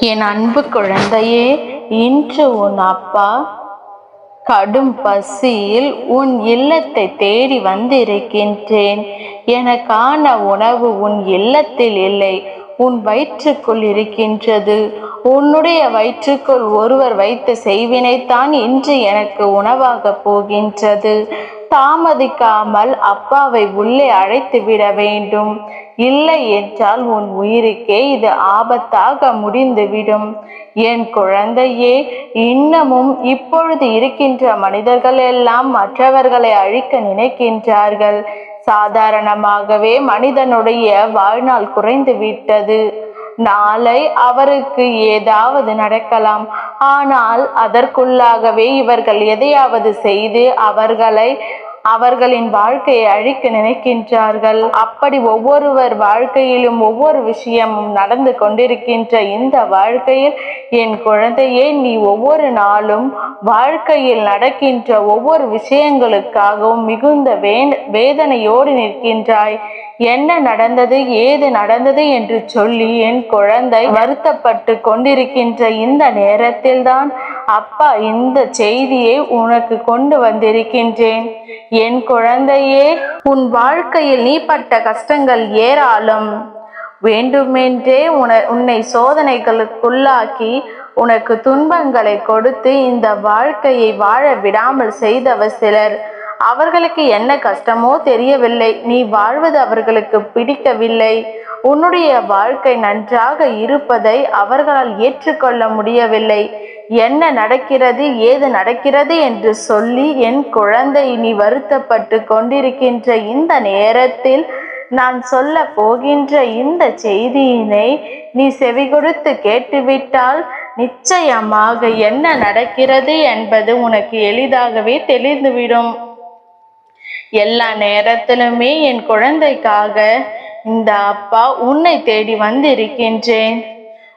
என் அன்பு குழந்தையே இன்று உன் அப்பா கடும் பசியில் உன் இல்லத்தை தேடி வந்திருக்கின்றேன். எனக்கான உணவு உன் இல்லத்தில் இல்லை. உன் வயிற்றுக்குள் இருக்கின்றது. உன்னுடைய வயிற்றுக்குள் ஒருவர் வைத்த செய்வினைத்தான் இன்று எனக்கு உணவாக போகின்றது. தாமதிக்காமல் அப்பாவை உள்ளே அழைத்து விட வேண்டும். இல்லை என்றால் உன் உயிருக்கே இது ஆபத்தாக முடிந்துவிடும். என் குழந்தையே இன்னமும் இப்பொழுது இருக்கின்ற மனிதர்கள் எல்லாம் மற்றவர்களை அழிக்க நினைக்கின்றார்கள். சாதாரணமாகவே மனிதனுடைய வாழ்நாள் குறைந்து விட்டது. நாளை அவருக்கு ஏதாவது நடக்கலாம். ஆனால் அதற்குள்ளாகவே இவர்கள் எதையாவது செய்து அவர்களை அவர்களின் வாழ்க்கையை அழிக்க நினைக்கின்றார்கள். அப்படி ஒவ்வொருவர் வாழ்க்கையிலும் ஒவ்வொரு விஷயமும் நடந்து கொண்டிருக்கின்ற இந்த வாழ்க்கையில் என் குழந்தையே நீ ஒவ்வொரு நாளும் வாழ்க்கையில் நடக்கின்ற ஒவ்வொரு விஷயங்களுக்காகவும் மிகுந்த வே வேதனையோடு நிற்கின்றாய். என்ன நடந்தது ஏது நடந்தது என்று சொல்லி என் குழந்தை வருத்தப்பட்டு கொண்டிருக்கின்ற இந்த நேரத்தில்தான் அப்பா இந்த செய்தியை உனக்கு கொண்டு வந்திருக்கின்றேன். என் குழந்தையே உன் வாழ்க்கையில் நீ பட்ட கஷ்டங்கள் ஏராளம். வேண்டுமென்றே உன உன்னை சோதனைகளுக்குள்ளாக்கி உனக்கு துன்பங்களை கொடுத்து இந்த வாழ்க்கையை வாழ விடாமல் செய்தவர் சிலர். அவர்களுக்கு என்ன கஷ்டமோ தெரியவில்லை. நீ வாழ்வது அவர்களுக்கு பிடிக்கவில்லை. உன்னுடைய வாழ்க்கை நன்றாக இருப்பதை அவர்களால் ஏற்றுக்கொள்ள முடியவில்லை. என்ன நடக்கிறது ஏது நடக்கிறது என்று சொல்லி என் குழந்தை நீ வருத்தப்பட்டு கொண்டிருக்கின்ற இந்த நேரத்தில் நான் சொல்ல போகின்ற இந்த செய்தியினை நீ செவி கொடுத்து கேட்டுவிட்டால் நிச்சயமாக என்ன நடக்கிறது என்பது உனக்கு எளிதாகவே தெளிந்துவிடும். எல்லா நேரத்திலுமே என் குழந்தைக்காக இந்த அப்பா உன்னை தேடி வந்திருக்கின்றேன்.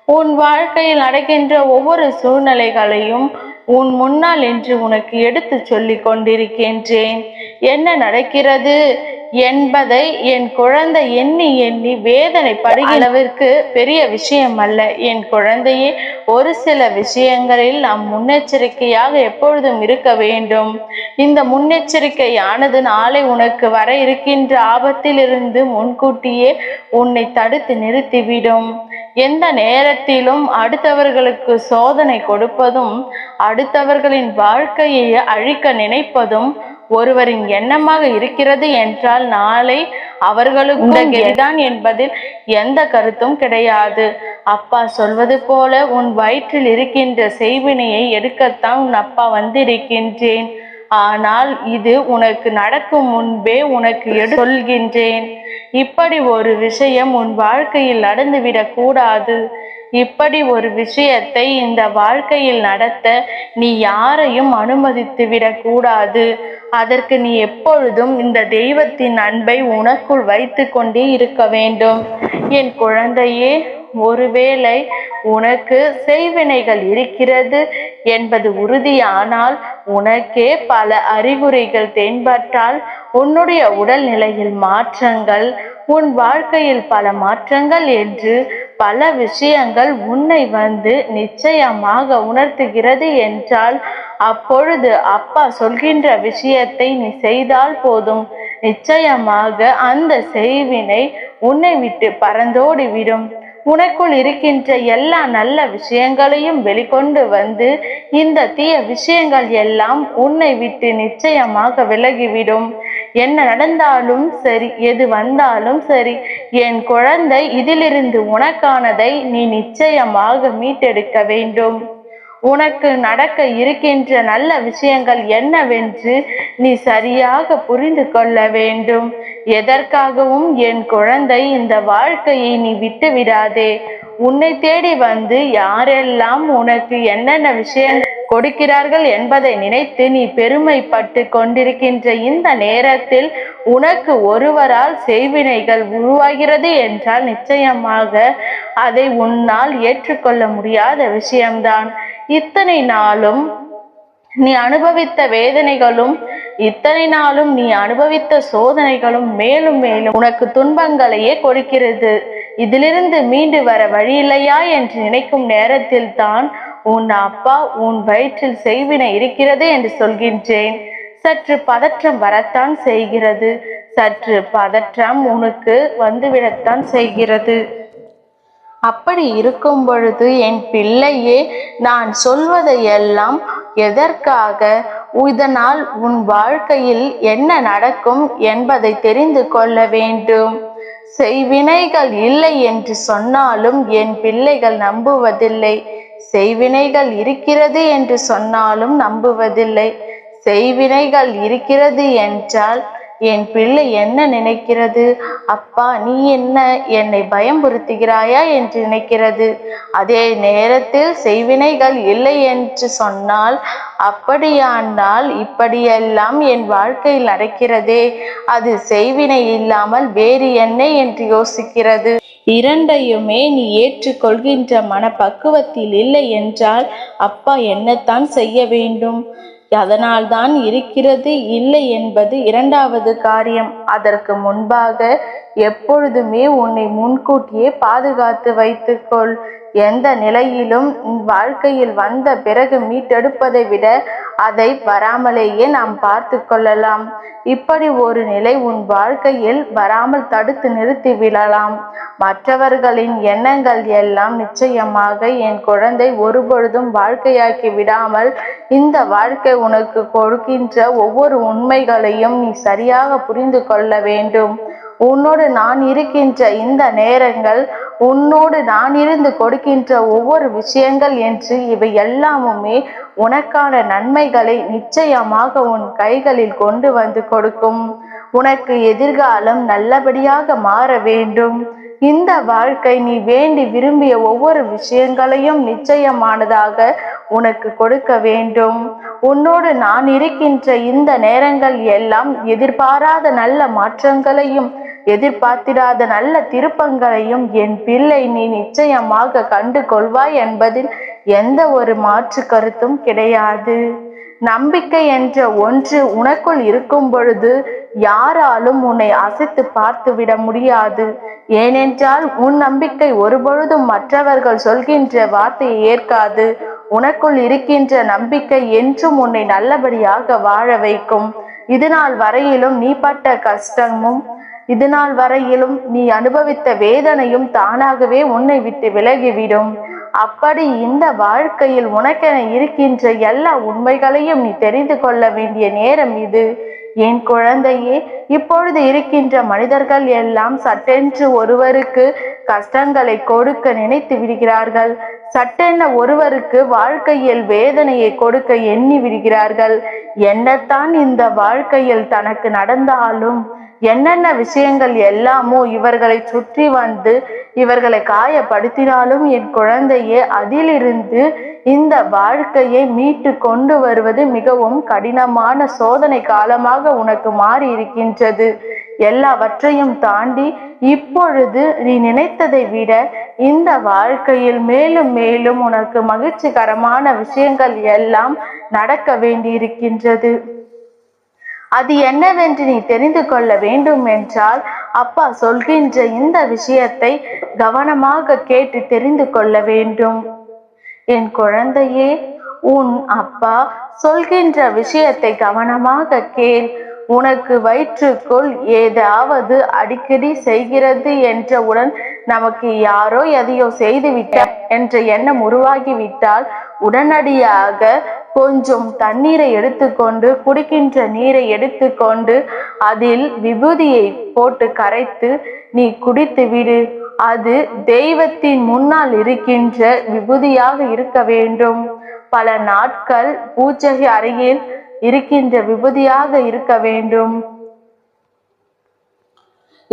உன் வாழ்க்கையில் நடக்கின்ற ஒவ்வொரு சூழ்நிலைகளையும் உன் முன்னால் என்று உனக்கு எடுத்து சொல்லி கொண்டிருக்கின்றேன். என்ன நடக்கிறது? என்பதை என் குழந்தை எண்ணி எண்ணி வேதனைப்படுகிற அளவிற்கு பெரிய விஷயம் அல்ல என் குழந்தையே ஒரு சில விஷயங்களில் நாம் முன்னெச்சரிக்கையாக எப்பொழுதும் இருக்க வேண்டும். இந்த முன்னெச்சரிக்கையானது நாளை உனக்கு வர இருக்கின்ற ஆபத்திலிருந்து முன்கூட்டியே உன்னை தடுத்து நிறுத்திவிடும். எந்த நேரத்திலும் அடுத்தவர்களுக்கு சோதனை கொடுப்பதும் அடுத்தவர்களின் வாழ்க்கையை அழிக்க நினைப்பதும் ஒருவரின் எண்ணமாக இருக்கிறது என்றால் நாளை அவர்களுக்கு கெதிதான் என்பதில் எந்த கருத்தும் கிடையாது. அப்பா சொல்வது போல உன் வயிற்றில் இருக்கின்ற செய்வினையை எடுக்கத்தான் உன் அப்பா வந்திருக்கின்றேன். ஆனால் இது உனக்கு நடக்கும் முன்பே உனக்கு எடு சொல்கின்றேன். இப்படி ஒரு விஷயம் உன் வாழ்க்கையில் நடந்துவிடக் கூடாது. இப்படி ஒரு விஷயத்தை இந்த வாழ்க்கையில் நடத்த நீ யாரையும் அனுமதித்து விடக்கூடாது அதற்கு நீ எப்பொழுதும் இந்த தெய்வத்தின் அன்பை உனக்குள் வைத்து கொண்டே இருக்க வேண்டும். என் குழந்தையே ஒருவேளை உனக்கு செய்வினைகள் இருக்கிறது. என்பது உறுதியானால் உனக்கே பல அறிகுறிகள் தென்பட்டால் உன்னுடைய உடல்நிலையில் மாற்றங்கள் உன் வாழ்க்கையில் பல மாற்றங்கள் என்று பல விஷயங்கள் உன்னை வந்து நிச்சயமாக உணர்த்துகிறது என்றால் அப்பொழுது அப்பா சொல்கின்ற விஷயத்தை நீ செய்தால் போதும். நிச்சயமாக அந்த செய்வினை உன்னை விட்டு பறந்தோடி விடும் உனக்குள் இருக்கின்ற எல்லா நல்ல விஷயங்களையும் வெளிக்கொண்டு வந்து இந்த தீய விஷயங்கள் எல்லாம் உன்னை விட்டு நிச்சயமாக விலகிவிடும். என்ன நடந்தாலும் சரி எது வந்தாலும் சரி என் குழந்தை இதிலிருந்து உனக்கானதை நீ நிச்சயமாக மீட்டெடுக்க வேண்டும். உனக்கு நடக்க இருக்கின்ற நல்ல விஷயங்கள் என்னவென்று நீ சரியாக புரிந்து கொள்ள வேண்டும். எதற்காகவும் என் குழந்தை இந்த வாழ்க்கையை நீ விட்டு விடாதே உன்னை தேடி வந்து யாரெல்லாம் உனக்கு என்னென்ன விஷயங்கள் கொடுக்கிறார்கள் என்பதை நினைத்து நீ பெருமைப்பட்டு கொண்டிருக்கின்ற இந்த நேரத்தில் உனக்கு ஒருவரால் செய்வினைகள் உருவாகிறது என்றால் நிச்சயமாக அதை உன்னால் ஏற்றுக்கொள்ள முடியாத விஷயம்தான். இத்தனை நாளும் நீ அனுபவித்த வேதனைகளும் இத்தனை நாளும் நீ அனுபவித்த சோதனைகளும் மேலும் மேலும் உனக்கு துன்பங்களையே கொடுக்கிறது. இதிலிருந்து மீண்டு வர வழியில்லையா என்று நினைக்கும் நேரத்தில் தான் உன் அப்பா உன் வயிற்றில் செய்வினை இருக்கிறது என்று சொல்கின்றேன். சற்று பதற்றம் வரத்தான் செய்கிறது. சற்று பதற்றம் உனக்கு வந்துவிடத்தான் செய்கிறது. அப்படி இருக்கும் பொழுது என் பிள்ளையே நான் சொல்வதையெல்லாம் எதற்காக? இதனால் உன் வாழ்க்கையில் என்ன நடக்கும் என்பதை தெரிந்து கொள்ள வேண்டும். செய்வினைகள் இல்லை என்று சொன்னாலும் என் பிள்ளைகள் நம்புவதில்லை. செய்வினைகள் இருக்கிறது என்று சொன்னாலும் நம்புவதில்லை. செய்வினைகள் இருக்கிறது என்றால் என் பிள்ளை என்ன நினைக்கிறது? அப்பா நீ என்ன என்னை பயம்புறுத்துகிறாயா என்று நினைக்கிறது? அதே நேரத்தில் செய்வினைகள் இல்லை என்று சொன்னால் அப்படியானால் இப்படியெல்லாம் என் வாழ்க்கையில் நடக்கிறதே? அது செய்வினை இல்லாமல் வேறு என்ன என்று யோசிக்கிறது? இரண்டையுமே நீ ஏற்றுக்கொள்கின்ற மனப்பக்குவத்தில் இல்லை என்றால் அப்பா என்னத்தான் செய்ய வேண்டும்? அதனால்தான் இருக்கிறது இல்லை என்பது இரண்டாவது காரியம். அதற்கு முன்பாக எப்பொழுதுமே உன்னை முன்கூட்டியே பாதுகாத்து வைத்துக்கொள். எந்த நிலையிலும் வாழ்க்கையில் வந்த பிறகு மீட்டெடுப்பதை விட அதை வராமலேயே நாம் பார்த்து கொள்ளலாம். இப்படி ஒரு நிலை உன் வாழ்க்கையில் வராமல் தடுத்து நிறுத்தி விடலாம். மற்றவர்களின் எண்ணங்கள் எல்லாம் நிச்சயமாக என் குழந்தை ஒருபொழுதும் வாழ்க்கையாக்கி விடாமல் இந்த வாழ்க்கை உனக்கு கொடுக்கின்ற ஒவ்வொரு உண்மைகளையும் நீ சரியாக புரிந்து கொள்ள வேண்டும். உன்னோடு நான் இருக்கின்ற இந்த நேரங்கள் உன்னோடு நான் இருந்து கொடுக்கின்ற ஒவ்வொரு விஷயங்கள் என்று இவை எல்லாமுமே உனக்கான நன்மைகளை நிச்சயமாக உன் கைகளில் கொண்டு வந்து கொடுக்கும். உனக்கு எதிர்காலம் நல்லபடியாக மாற வேண்டும். இந்த வாழ்க்கை நீ வேண்டி விரும்பிய ஒவ்வொரு விஷயங்களையும் நிச்சயமானதாக உனக்கு கொடுக்க வேண்டும். உன்னோடு நான் இருக்கின்ற இந்த நேரங்கள் எல்லாம் எதிர்பாராத நல்ல மாற்றங்களையும் எதிர்பார்த்திராத நல்ல திருப்பங்களையும் என் பிள்ளை நீ நிச்சயமாக கண்டு கொள்வாய் என்பதில் எந்த ஒரு மாற்று கருத்தும் கிடையாது. நம்பிக்கை என்ற ஒன்று உனக்குள் இருக்கும் பொழுது யாராலும் உன்னை அசைத்து பார்த்து விட முடியாது. ஏனென்றால் உன் நம்பிக்கை ஒருபொழுதும் மற்றவர்கள் சொல்கின்ற வார்த்தையை ஏற்காது. உனக்குள் இருக்கின்ற நம்பிக்கை என்றும் உன்னை நல்லபடியாக வாழ வைக்கும். இதுநாள் வரையிலும் நீ பட்ட கஷ்டமும் இதுநாள் வரையிலும் நீ அனுபவித்த வேதனையும் தானாகவே உன்னை விட்டு விலகிவிடும். அப்படி இந்த வாழ்க்கையில் உனக்கென இருக்கின்ற எல்லா உண்மைகளையும் நீ தெரிந்து கொள்ள வேண்டிய நேரம் இது. என் குழந்தையே இப்பொழுது இருக்கின்ற மனிதர்கள் எல்லாம் சட்டென்று ஒருவருக்கு கஷ்டங்களை கொடுக்க நினைத்து விடுகிறார்கள். சட்டென ஒருவருக்கு வாழ்க்கையில் வேதனையை கொடுக்க எண்ணி விடுகிறார்கள். என்னத்தான் இந்த வாழ்க்கையில் தனக்கு நடந்தாலும் என்னென்ன விஷயங்கள் எல்லாமோ இவர்களை சுற்றி வந்து இவர்களை காயப்படுத்தினாலும் என் குழந்தையே அதிலிருந்து இந்த வாழ்க்கையை மீட்டு கொண்டு வருவது மிகவும் கடினமான சோதனை காலமாக உனக்கு மாறி இருக்கின்றது எல்லாவற்றையும் தாண்டி இப்பொழுது நீ நினைத்ததை விட இந்த வாழ்க்கையில் மேலும் மேலும் உனக்கு மகிழ்ச்சிகரமான விஷயங்கள் எல்லாம் நடக்க வேண்டியிருக்கின்றது. அது என்னவென்று நீ தெரிந்து கொள்ள வேண்டும் என்றால் அப்பா சொல்கின்ற இந்த விஷயத்தை கவனமாக கேட்டு தெரிந்து கொள்ள வேண்டும். என் குழந்தையே உன் அப்பா சொல்கின்ற விஷயத்தை கவனமாக கேள். உனக்கு வயிற்றுக்குள் ஏதாவது அடிக்கடி செய்கிறது என்றவுடன் நமக்கு யாரோ எதையோ செய்துவிட்ட என்ற எண்ணம் உருவாகிவிட்டால் உடனடியாக கொஞ்சம் தண்ணீரை எடுத்துக்கொண்டு குடிக்கின்ற நீரை எடுத்துக்கொண்டு அதில் விபூதியை போட்டு கரைத்து நீ குடித்து விடு. அது தெய்வத்தின் முன்னால் இருக்கின்ற விபூதியாக இருக்க வேண்டும். பல நாட்கள் பூஜை அருகில் இருக்கின்ற விபூதியாக இருக்க வேண்டும்.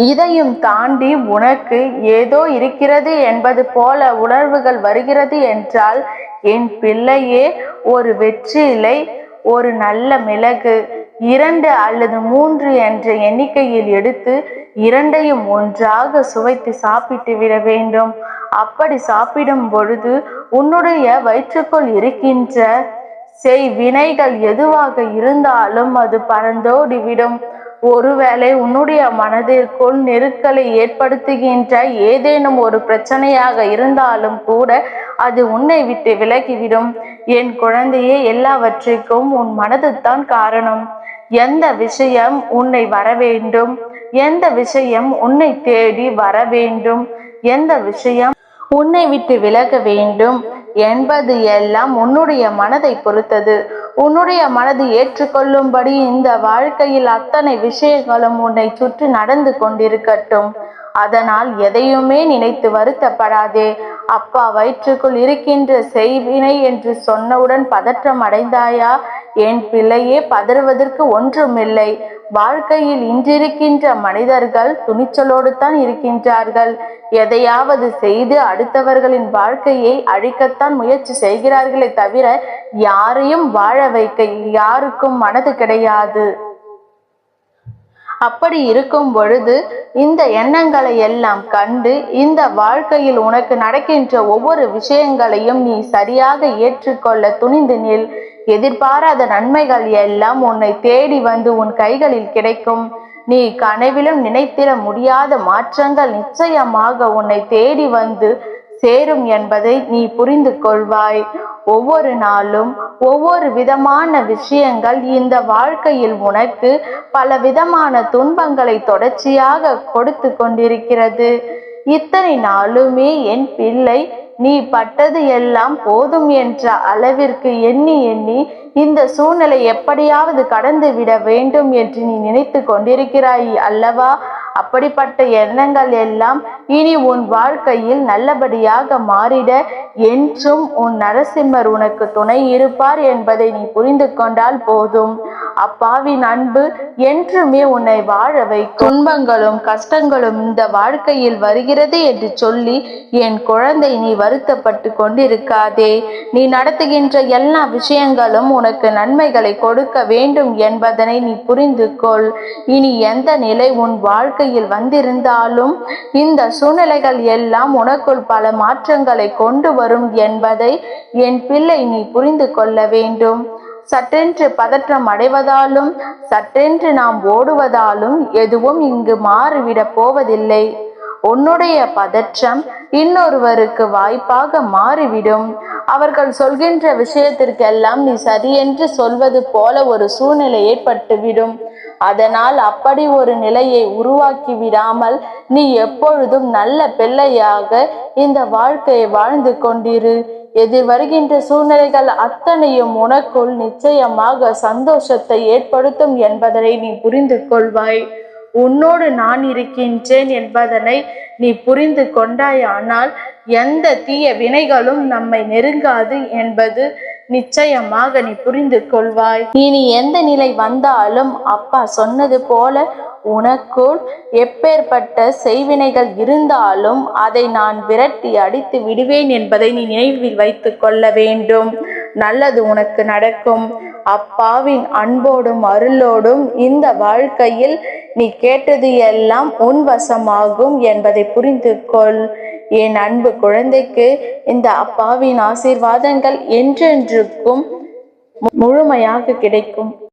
இதையும் தாண்டி உனக்கு ஏதோ இருக்கிறது என்பது போல உணர்வுகள் வருகிறது என்றால் என் பிள்ளையே ஒரு வெற்றிலை ஒரு நல்ல மிளகு இரண்டு அல்லது மூன்று என்ற எண்ணிக்கையில் எடுத்து இரண்டையும் ஒன்றாக சுவைத்து சாப்பிட்டு விட வேண்டும். அப்படி சாப்பிடும் பொழுது உன்னுடைய வயிற்றுக்குள் இருக்கின்ற செய் வினைகள் எதுவாக இருந்தாலும் அது பறந்தோடி விடும் ஒருவேளை உன்னுடைய மனதிற்குள் நெருக்கலை ஏற்படுத்துகின்ற ஏதேனும் ஒரு பிரச்சனையாக இருந்தாலும் கூட அது உன்னை விட்டு விலகிவிடும். என் குழந்தையே எல்லாவற்றிற்கும் உன் மனதுதான் காரணம். எந்த விஷயம் உன்னை வர வேண்டும்? எந்த விஷயம் உன்னை தேடி வர வேண்டும்? எந்த விஷயம் உன்னை விட்டு விலக வேண்டும்? என்பது எல்லாம் உன்னுடைய மனதை பொறுத்தது. உன்னுடைய மனது ஏற்றுக்கொள்ளும்படி இந்த வாழ்க்கையில் அத்தனை விஷயங்களும் உன்னை சுற்றி நடந்து கொண்டிருக்கட்டும். அதனால் எதையுமே நினைத்து வருத்தப்படாதே. அப்பா வயிற்றுக்குள் இருக்கின்ற செய்வினை என்று சொன்னவுடன் பதற்றம் அடைந்தாயா? என் பிள்ளையே பதறுவதற்கு ஒன்றுமில்லை. வாழ்க்கையில் இன்றிருக்கின்ற மனிதர்கள் துணிச்சலோடு தான் இருக்கின்றார்கள். எதையாவது செய்து அடுத்தவர்களின் வாழ்க்கையை அழிக்கத்தான் முயற்சி செய்கிறார்களே தவிர யாரையும் வாழ வைக்க யாருக்கும் மனது கிடையாது. அப்படி இருக்கும் பொழுது இந்த எண்ணங்களை எல்லாம் கண்டு இந்த வாழ்க்கையில் உனக்கு நடக்கின்ற ஒவ்வொரு விஷயங்களையும் நீ சரியாக ஏற்றுக்கொள்ள துணிந்து நில். எதிர்பாராத நன்மைகள் எல்லாம் உன்னை தேடி வந்து உன் கைகளில் கிடைக்கும். நீ கனவிலும் நினைத்திட முடியாத மாற்றங்கள் நிச்சயமாக உன்னை தேடி வந்து சேரும் என்பதை நீ புரிந்து கொள்வாய். ஒவ்வொரு நாளும் ஒவ்வொரு விதமான விஷயங்கள் இந்த வாழ்க்கையில் உனக்கு பல விதமான துன்பங்களை தொடர்ச்சியாக கொடுத்து கொண்டிருக்கிறது. இத்தனை நாளுமே என் பிள்ளை நீ பட்டது எல்லாம் போதும் என்ற அளவிற்கு எண்ணி எண்ணி இந்த சூழ்நிலை எப்படியாவது கடந்து விட வேண்டும் என்று நீ நினைத்து கொண்டிருக்கிறாய் அல்லவா? அப்படிப்பட்ட எண்ணங்கள் எல்லாம் இனி உன் வாழ்க்கையில் நல்லபடியாக மாறிட என்றும் உன் நரசிம்மர் உனக்கு துணை இருப்பார் என்பதை நீ புரிந்து கொண்டால் போதும். அப்பாவின் அன்பு என்றுமே உன்னை வாழ வை துன்பங்களும் கஷ்டங்களும் இந்த வாழ்க்கையில் வருகிறது என்று சொல்லி என் குழந்தை நீ வருத்தப்பட்டு கொண்டிருக்காதே. நீ நடத்துகின்ற எல்லா விஷயங்களும் உனக்கு நன்மைகளை கொடுக்க வேண்டும் என்பதனை நீ புரிந்து கொள். இனி எந்த நிலை உன் வாழ்க்கை வாழ்க்கையில் வந்திருந்தாலும் இந்த சூழ்நிலைகள் எல்லாம் உனக்குள் பல மாற்றங்களை கொண்டு வரும் என்பதை என் பிள்ளை நீ புரிந்து கொள்ள வேண்டும். சட்டென்று பதற்றம் அடைவதாலும் சட்டென்று நாம் ஓடுவதாலும் எதுவும் இங்கு மாறிவிடப் போவதில்லை. உன்னுடைய பதற்றம் இன்னொருவருக்கு வாய்ப்பாக மாறிவிடும். அவர்கள் சொல்கின்ற விஷயத்திற்கெல்லாம் நீ சரியென்று சொல்வது போல ஒரு சூழ்நிலை ஏற்பட்டுவிடும். அதனால் அப்படி ஒரு நிலையை உருவாக்கி விடாமல் நீ எப்பொழுதும் நல்ல பிள்ளையாக இந்த வாழ்க்கையை வாழ்ந்து கொண்டிரு. எதிர் வருகின்ற சூழ்நிலைகள் அத்தனையும் உனக்குள் நிச்சயமாக சந்தோஷத்தை ஏற்படுத்தும் என்பதனை நீ புரிந்து கொள்வாய். உன்னோடு நான் இருக்கின்றேன் என்பதனை நீ புரிந்து கொண்டாயானால் எந்த தீய வினைகளும் நம்மை நெருங்காது என்பது நிச்சயமாக நீ புரிந்து கொள்வாய். இனி எந்த நிலை வந்தாலும் அப்பா சொன்னது போல உனக்குள் எப்பேற்பட்ட செய்வினைகள் இருந்தாலும் அதை நான் விரட்டி அடித்து விடுவேன் என்பதை நீ நினைவில் வைத்து கொள்ள வேண்டும். நல்லது உனக்கு நடக்கும். அப்பாவின் அன்போடும் அருளோடும் இந்த வாழ்க்கையில் நீ கேட்டது எல்லாம் உன் வசமாகும் என்பதை புரிந்து கொள் என் அன்பு குழந்தைக்கு இந்த அப்பாவின் ஆசீர்வாதங்கள் என்றென்றுக்கும் முழுமையாக கிடைக்கும்.